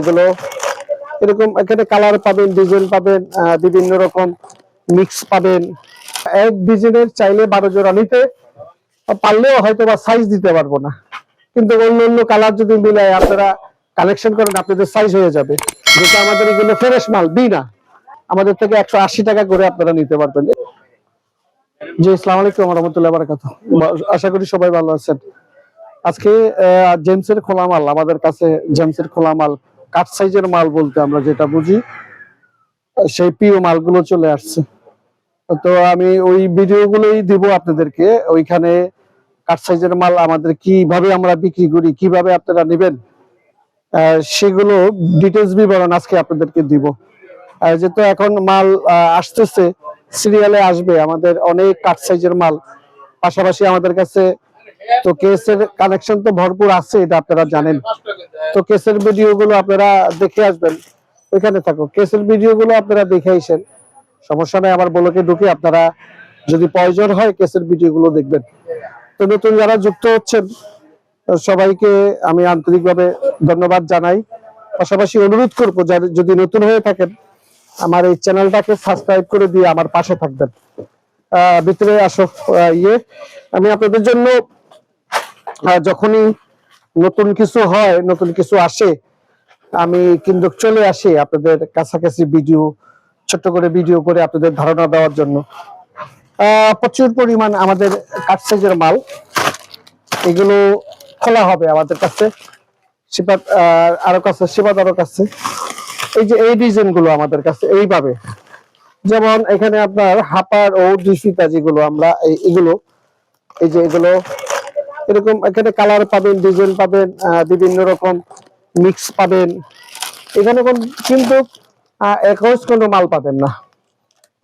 এগুলো এরকম এখানে কালার পাবেন ডিজাইন পাবেন বিভিন্ন রকম মিক্স পাবেন। এক ডিজাইনের চাইলে বারো জোড়া নিতে পারলেও হয়তো বা সাইজ দিতে পারব না। কিন্তু অন্য অন্য কালার যদি মিলায় আপনারা কালেকশন করেন, আপনাদের সাইজ হয়ে যাবে। যেটা আমাদের এগুলো ফ্রেশ মাল বি না আমাদের থেকে একশো আশি টাকা করে আপনারা নিতে পারবেন। জি, আসসালামু আলাইকুম রহমতুল্লাহ বারাকাতু। আশা করি সবাই ভালো আছেন। আজকে জেমসের খোলা মাল, আমাদের কাছে জেমসের খোলা কাট সাইজের মাল বলতে আমরা যেটা বুঝি, সেই প্রিয় মালগুলো চলে আসছে। তো আমি ওই ভিডিওগুলোই দিব আপনাদেরকে, ওইখানে কাট সাইজের মাল আমাদের কীভাবে আমরা বিক্রি করি, কীভাবে আপনারা নেবেন সেগুলো ডিটেলস বিবরণ আজকে আপনাদেরকে দিব। যেহেতু এখন মাল আসতেছে সিরিয়ালে আসবে, আমাদের অনেক কাট সাইজের মাল, পাশাপাশি আমাদের কাছে তো কেসের কানেকশন তো ভরপুর আছে, এটা আপনারা জানেন। তো কেসের ভিডিও গুলো আপনারা দেখে আসবেন। ওইখানে থাকো, কেসের ভিডিও গুলো আপনারা দেখে আসেন। সমস্যা নাই, আমার বলকে ঢুকে আপনারা যদি প্রয়োজন হয় কেসের ভিডিও গুলো দেখবেন। তো নতুন যারা যুক্ত হচ্ছেন, সবাইকে আমি আন্তরিকভাবে ধন্যবাদ জানাই। পাশাপাশি অনুরোধ করব, যারা যদি নতুন হয়ে থাকেন, আমার এই চ্যানেলটাকে সাবস্ক্রাইব করে দিয়ে আমার পাশে থাকবেন। ভিতরে আসো ইয়ে। আমি আপনাদের জন্য যখনই নতুন কিছু হয়, নতুন কিছু আসে, আমি কিন্তু চলে আসি আপনাদের কাছাকাছি ভিডিও ছোট্ট করে ভিডিও করে আপনাদের ধারণা দেওয়ার জন্য। প্রচুর পরিমাণ আমাদের কাঠ সাইজের মাল, এগুলো খোলা হবে আমাদের কাছে। আরও কাছে শিবাদ আরও কাছে। এই যে, এই ডিজাইনগুলো আমাদের কাছে, এইভাবে। যেমন এখানে আপনার হাপার ও দুইফিতা যেগুলো আমরা এগুলো, এই যে এগুলো এরকম এখানে কালার পাবেন ডিজাইন পাবেন বিভিন্ন রকম মিক্স পাবেন। এখানে কোন কিন্তু একজ কোনো মাল পাবেন না।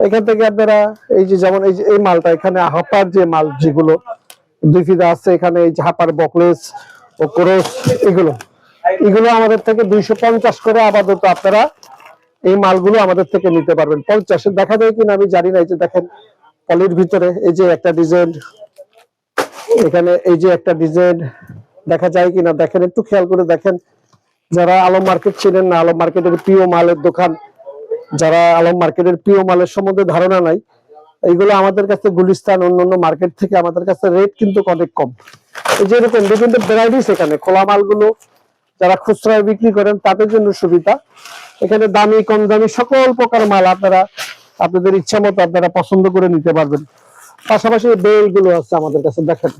এখান থেকে আপনারা এই যে যেমন এই যে এই মালটা এখানে, হাপার যে মাল যেগুলো, দুই ফিদা আছে এখানে, এই যে হাপার বকলেস ও ক্রোস এগুলো। এগুলো আমাদের থেকে দুইশো পঞ্চাশ করে আপাতত আপনারা এই মালগুলো আমাদের থেকে নিতে পারবেন। পঞ্চাশে দেখা যায় কিনা আমি জানি না, এই যে দেখেন, পলির ভিতরে এই যে একটা ডিজাইন এখানে এই যে একটা ডিজাইন দেখা যায় কিনা দেখেন, একটু খেয়াল করে দেখেন। যারা আলম মার্কেট ছিলেন না, আলম মার্কেটের প্রিয় মালের দোকান, যারা আলম মার্কেটের প্রিয় মালের সম্বন্ধে ধারণা নাই, এইগুলো আমাদের কাছে গুলিস্তান, অন্যান্য মার্কেট থেকে আমাদের কাছে রেট কিন্তু অনেক কম। এই যে এরকম বিভিন্ন ভ্যারাইটিস এখানে, খোলা মালগুলো যারা খুচরায় বিক্রি করেন, তাদের জন্য সুবিধা। এখানে দামি, কম দামি সকল প্রকার মাল আপনারা, আপনাদের ইচ্ছা মতো আপনারা পছন্দ করে নিতে পারবেন। পাশাপাশি বেলগুলো আছে আমাদের কাছে, দেখেন।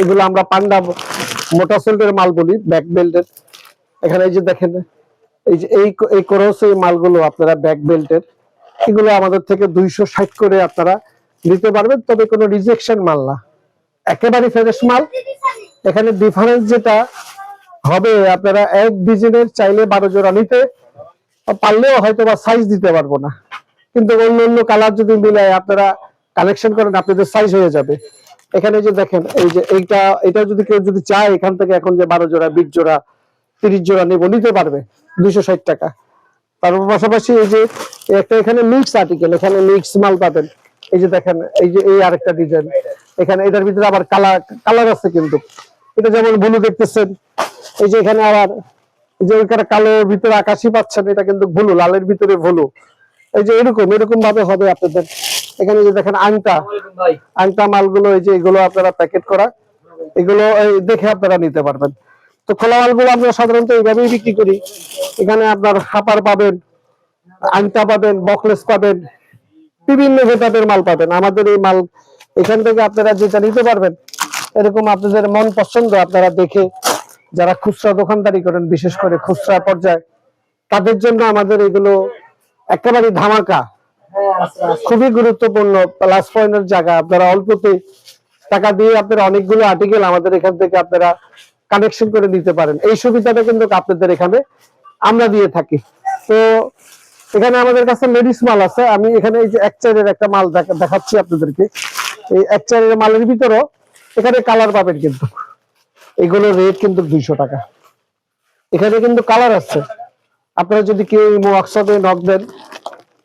এগুলো আমরা পান্ডা মোটা সোল্ডের মাল বলি, ব্যাক বেল্টের। এখানে এই যে দেখেন, এই যে এই এই ক্রস এই মালগুলো আপনারা ব্যাক বেল্টের। এগুলো আমাদের থেকে দুইশো ষাট করে আপনারা নিতে পারবেন, তবে কোনো রিজেকশন মাল না। একেবারে ফ্রেশ মাল। এখানে ডিফারেন্স যেটা হবে, আপনারা এক ডিজাইনের চাইলে বারো জোড়া নিতে পারলেও হয়তো বা সাইজ দিতে পারব না। কিন্তু অন্য অন্য কালার যদি মিলায় আপনারা কালেকশন করেন, আপনাদের সাইজ হয়ে যাবে। এখানে যে দেখেন, এই যে এইটা, এটা যদি কেউ যদি চায়, এখান থেকে এখন যে বারো জোড়া, বিশ জোড়া, তিরিশ জোড়া নেব, নিতে পারবে দুইশো ষাট টাকা। তার পাশাপাশি এই যে একটা এখানে মিক্স আর্টিকেল এখানে মিক্স মাল পাবেন। এই যে দেখেন, এই যে এই আরেকটা ডিজাইন এখানে এটার ভিতরে আবার কালার কালার আছে কিন্তু। এটা যেমন ব্লু দেখতেছেন, এই যে এখানে আবার যে ওইখানে কালোর ভিতরে আকাশি পাচ্ছেন, এটা কিন্তু ভুলু লালের ভিতরে ভুলু এই যে এরকম এরকম ভাবে হবে আপনাদের। এখানে যে দেখেন আংটা আংটা মালগুলো এই যে এগুলো আপনারা প্যাকেট করা, এগুলো দেখে আপনারা নিতে পারবেন। তো খোলা মালগুলো আমরা সাধারণত এইভাবেই বিক্রি করি। এখানে আপনার হাপার পাবেন, আংটা পাবেন, বকলেস পাবেন, বিভিন্ন ভেটাপের মাল পাবেন। আমাদের এই মাল, এখান থেকে আপনারা যেটা নিতে পারবেন, এরকম আপনাদের মন পছন্দ, আপনারা দেখে যারা খুচরা দোকানদারি করেন, বিশেষ করে খুচরা পর্যায়ে, তাদের জন্য আমাদের এগুলো একেবারে ধামাকা। খুবই গুরুত্বপূর্ণ প্লাস পয়েন্টের জায়গা। আপনারা অল্পতে টাকা দিয়ে আপনারা অনেকগুলো আর্টিকেল আমাদের এখান থেকে আপনারা কানেকশন করে নিতে পারেন। এই সুবিধাটা কিন্তু আপনাদের এখানে আমরা দিয়ে থাকি। তো এখানে আমাদের কাছে লেডিস মাল আছে। আমি এখানে এই যে এক চারের একটা মাল দেখা- দেখাচ্ছি আপনাদেরকে। এই এক চারের মালের ভিতরেও এখানে কালার পাবেন কিন্তু। এগুলো রেট কিন্তু দুইশো টাকা। এখানে কিন্তু কালার আছে। আপনারা যদি কেউ ওয়ার্কশপে নক দেন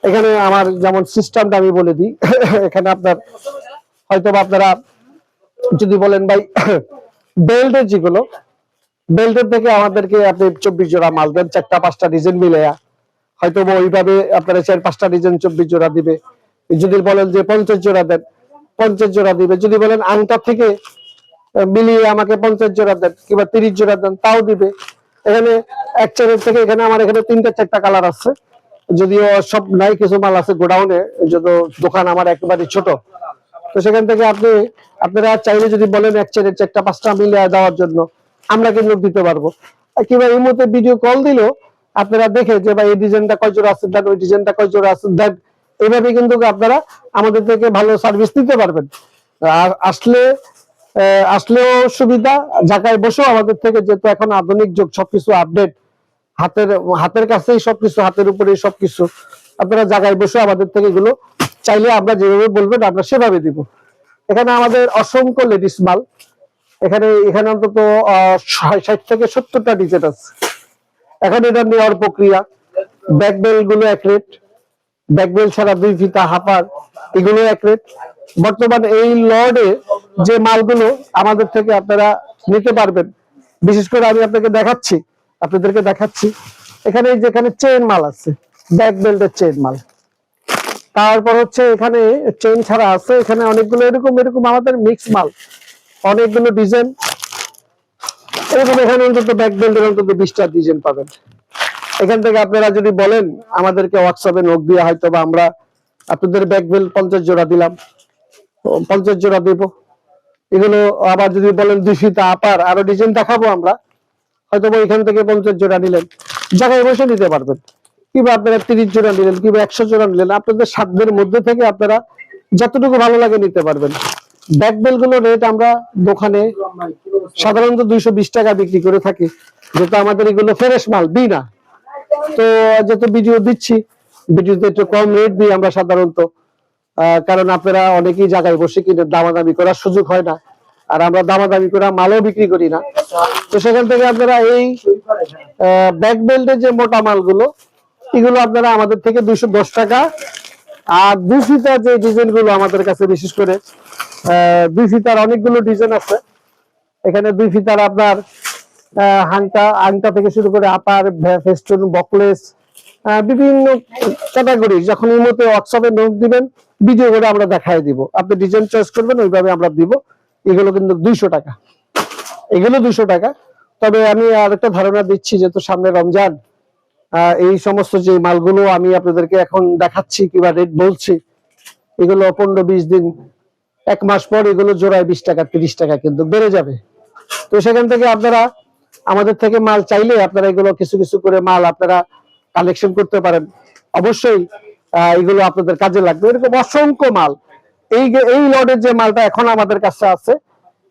এখানে আমার যেমন সিস্টেমটা আমি বলে দিই, এখানে আপনার হয়তো আপনারা যদি বলেন ভাই, বেল্টের যেগুলো, বেল্টের থেকে আমাদেরকে আপনি চব্বিশ জোড়া মাল দেন, চারটা, পাঁচটা ডিজাইন মিলে হয়তো ওইভাবে আপনারা চার, পাঁচটা ডিজাইন চব্বিশ জোড়া দিবে। যদি বলেন যে পঞ্চাশ জোড়া দেন, পঞ্চাশ জোড়া দিবে। যদি বলেন আংটা থেকে মিলিয়ে আমাকে পঞ্চাশ জোড়া দেন, কিংবা তিরিশ জোড়া দেন, তাও দিবে। এখানে এক চারের থেকে এখানে আমার এখানে তিনটা, চারটা কালার আছে। যদিও সব নাই, কিছু মাল আছে গোডাউনে, যদিও দোকান আমার একেবারে ছোট। তো সেখান থেকে আপনি, আপনারা চাইলে যদি বলেন এক চারের চারটা, পাঁচটা মিলে দেওয়ার জন্য, আমরা কিন্তু দিতে পারব। কিংবা এই মুহূর্তে ভিডিও কল দিলেও আপনারা দেখে যে ভাই এই ডিজাইনটা কয় জোড়া আছে, দেন ওই ডিজাইনটা কয় জোড়া আছে, দেন এইভাবে কিন্তু আপনারা আমাদের থেকে ভালো সার্ভিস নিতে পারবেন। আর আসলে আসলেও সুবিধা, ঢাকায় বসেও আমাদের থেকে যেহেতু এখন আধুনিক যুগ, সবকিছু আপডেট হাতের হাতের কাছেই সবকিছু, হাতের উপরেই সবকিছু। আপনারা জায়গায় বসে আমাদের থেকে এগুলো চাইলে আমরা যেভাবে বলবেন, আমরা সেভাবে দিব। এখানে আমাদের অসংখ্য লেডিস মাল। এখানে এখানে অন্তত ষাট থেকে সত্তরটা ডিজেট আছে। এখন এটা নেওয়ার প্রক্রিয়া। ব্যাক বেলগুলো এক রেট। ব্যাক বেল ছাড়া দুই ফিতা, হাফার, এগুলো এক রেট। বর্তমান এই লর্ডে যে মালগুলো আমাদের থেকে আপনারা নিতে পারবেন। বিশেষ করে আমি আপনাকে দেখাচ্ছি। আপনাদেরকে দেখাচ্ছি। এখানে যেখানে চেন মাল আছে ব্যাক বেল্টের চেন মাল। তারপর হচ্ছে এখানে চেন ছাড়া আছে, এখানে অনেকগুলো এরকম এরকম আমাদের মিক্স মাল। অনেকগুলো ডিজাইন এরকম এখানে অন্তত ব্যাক বেল্টের অন্তত বিশটা ডিজাইন পাবেন। এখান থেকে আপনারা যদি বলেন, আমাদেরকে হোয়াটসঅ্যাপে নোট দিয়ে হয়তো বা আমরা আপনাদের ব্যাক বেল্ট পঞ্চাশ জোড়া দিলাম। পঞ্চাশ জোড়া দিব। এগুলো আবার যদি বলেন দুই ফিতা আপার আরও ডিজাইন দেখাবো আমরা। হয়তো বা এখান থেকে পঞ্চাশ জোড়া নিলেন। জায়গায় বসে নিতে পারবেন। কিংবা আপনারা তিরিশ জোড়া নিলেন, কিংবা একশো জোড়া নিলেন, আপনাদের সাধ্যের মধ্যে থেকে আপনারা যতটুকু ভালো লাগে নিতে পারবেন। ব্যাক বেলগুলো রেট আমরা দোকানে সাধারণত দুইশো বিশ টাকা বিক্রি করে থাকি। যেহেতু আমাদের এগুলো ফ্রেশ মাল, দিই না। তো যেহেতু ভিডিও দিচ্ছি, ভিডিওতে একটু কম রেট দিই আমরা সাধারণত। কারণ আপনারা অনেকেই জায়গায় বসে কিনে দামাদামি করার সুযোগ হয় না। আর আমরা দামাদামি করে মালও বিক্রি করি না। তো সেখান থেকে আপনারা এই ব্যাক বেল্টের যে মোটা মালগুলো, এগুলো আপনারা আমাদের থেকে দুইশো দশ টাকা। আর দুই ফিতার যে ডিজাইনগুলো আমাদের কাছে বিশেষ করে দুই ফিতার অনেকগুলো ডিজাইন আছে। এখানে দুই ফিতার আপনার হাংটা আংটা থেকে শুরু করে আপার ফেস্টুন বকলেস বিভিন্ন ক্যাটাগরি যখন এই মতো হোয়াটসঅ্যাপে নোট দিবেন ভিডিও করে আমরা দেখাই দিব। আপনি ডিজাইন চয়েস করবেন, ওইভাবে আমরা দিব। এগুলো কিন্তু দুইশো টাকা। এগুলো দুশো টাকা। তবে আমি আরেকটা ধারণা দিচ্ছি যেহেতু সামনে রমজান এই সমস্ত যে মালগুলো আমি আপনাদেরকে এখন দেখাচ্ছি কিংবা রেট বলছি, এগুলো পনেরো বিশ দিন, এক মাস পর এগুলো জোড়ায় বিশ টাকা, তিরিশ টাকা কিন্তু বেড়ে যাবে। তো সেখান থেকে আপনারা, আমাদের থেকে মাল চাইলে আপনারা এগুলো কিছু কিছু করে মাল আপনারা কালেকশন করতে পারেন। অবশ্যই এগুলো আপনাদের কাজে লাগবে। এরকম অসংখ্য মাল। এই এই লটের যে মালটা এখন আমাদের কাছে আছে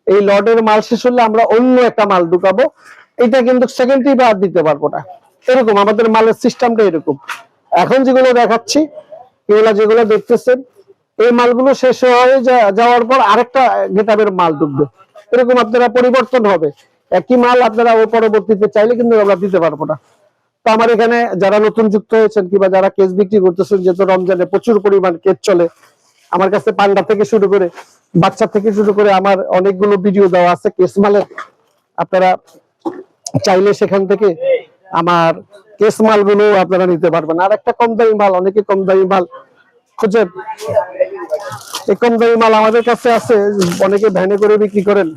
এই লটের মাল শেষ হলে আমরা অন্য একটা মাল ঢুকাবো। এটা কিন্তু সেকেন্ডই বাদ দিতে পারব না এরকম, আমাদের মালের সিস্টেমটা এরকম। এখন যেগুলো দেখাচ্ছি, এগুলা যেগুলো দেখতেছেন, এই মালগুলো শেষ হয়ে যাওয়ার পর আরেকটা গেটাবের মাল ঢুকবে। এরকম আপনারা পরিবর্তন হবে। একই মাল আপনারা ও পরবর্তীতে চাইলে কিন্তু আমরা দিতে পারব না। তো আমার এখানে যারা নতুন যুক্ত হয়েছেন কিংবা যারা কেস বিক্রি করতেছেন, যেহেতু রমজানে প্রচুর পরিমাণ কেস চলে, আমার কাছে পান্ডা থেকে শুরু করে বাচ্চা থেকে শুরু করে আমার অনেকগুলো ভিডিও দেওয়া আছে। কেস মালের আপনারা চাইলে সেখান থেকে আমার কেস মালগুলো আপনারা নিতে পারবেন। আর একটা কম দামি মাল, অনেকে কম দামি মাল খুঁজেন। এই কম দামি মাল আমাদের কাছে আছে, অনেকে ভ্যানে করে বিক্রি করেন।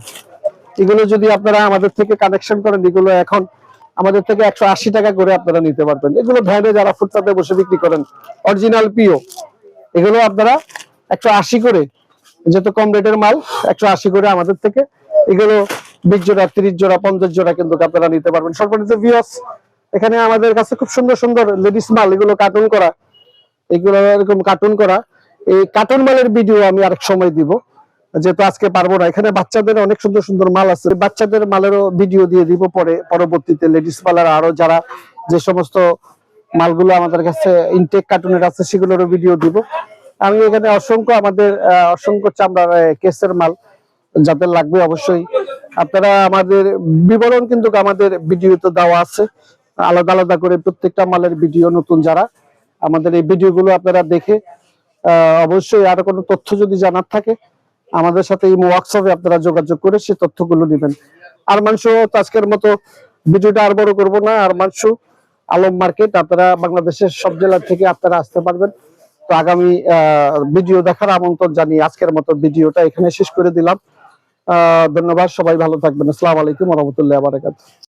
এগুলো যদি আপনারা আমাদের থেকে কানেকশন করেন, এগুলো এখন আমাদের থেকে একশো আশি টাকা করে আপনারা নিতে পারবেন। এগুলো ভ্যানে যারা ফুটপাতে বসে বিক্রি করেন, অরিজিনাল পিও এগুলো আপনারা একশো আশি করে যেহেতু কম রেটের মাল, একশো আশি করে আমাদের থেকে। এগুলো বিশ জোড়া, তিরিশ জোড়া, পঞ্চাশ জোড়া কিন্তু আপনারা নিতে পারবেন। সর্বনিম্ন ভিওস এখানে আমাদের কাছে খুব সুন্দর সুন্দর লেডিস মাল, এগুলো কার্টুন করা। এগুলো এরকম কার্টুন করা। এই কার্টুন মালের ভিডিও আমি আরেক সময় দিব, যেহেতু আজকে পারব না। এখানে বাচ্চাদের অনেক সুন্দর সুন্দর মাল আছে। বাচ্চাদের মালেরও ভিডিও দিয়ে দিব পরে, পরবর্তীতে লেডিস মালের আরও যারা যে সমস্ত মালগুলো আমাদের কাছে ইনটেক কার্টুনের আছে, সেগুলোরও ভিডিও দিব। আমি এখানে অসংখ্য আমাদের অসংখ্য চামড়ার কেসের মাল যাদের লাগবে অবশ্যই। আপনারা আমাদের বিবরণ কিন্তু আমাদের ভিডিওতে দেওয়া আছে। আলাদা আলাদা করে প্রত্যেকটা মালের ভিডিও নতুন যারা, আমাদের এই ভিডিওগুলো আপনারা দেখে অবশ্যই আরও কোনো তথ্য যদি জানার থাকে, আমাদের সাথে এই হোয়াটসঅ্যাপে আপনারা যোগাযোগ করে সেই তথ্যগুলো নেবেন। আর মাংস আজকের মতো ভিডিওটা আর বড় করব না। আর মাংস আলম মার্কেট, আপনারা বাংলাদেশের সব জেলা থেকে আপনারা আসতে পারবেন। তো আগামী ভিডিও দেখার আমন্ত্রণ জানিয়ে আজকের মতো ভিডিওটা এখানে শেষ করে দিলাম। আহ, ধন্যবাদ, সবাই ভালো থাকবেন। আসসালামু আলাইকুম রহমতুল্লাহ